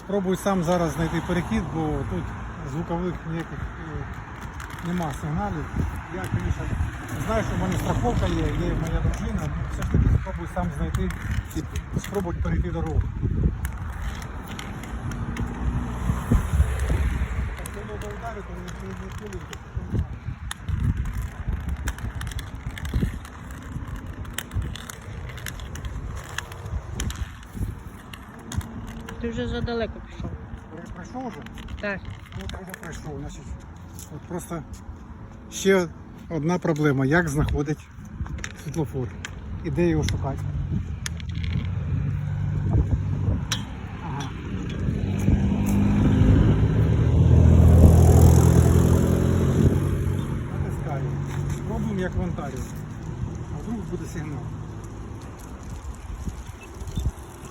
Спробую сам зараз знайти перехід, бо тут звукових ніяких е, нема сигналів. Я, звісно, знаю, що в мене страховка є, є моя дружина, але все ж таки спробую сам знайти і спробувати перейти дорогу. Якщо не ударить, то не не хвилюйте, то нормально. Ти вже задалеко пішов. Пройшов вже? Так. Ну, я вже. Значить, от просто ще одна проблема. Як знаходить світлофор? І де його шукати? Ага. Натискаю. Спробуємо як в Онтаріо. А вдруг буде сигнал.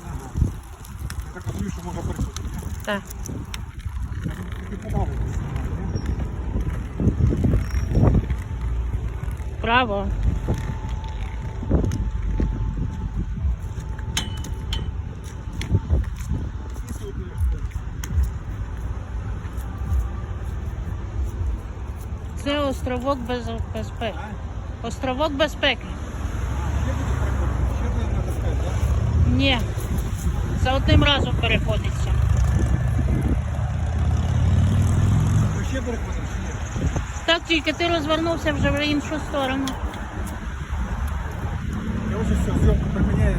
Ага. Я так розумію, що можна переходити. Так. Право. Це островок без безпеки. Островок безпеки. Ще буде? Ще буде натискати, так? Ні. За одним разом переходиться. Ще переходиш? Так, тільки ти розвернувся вже в іншу сторону. Я ось все, зйомку припиняю.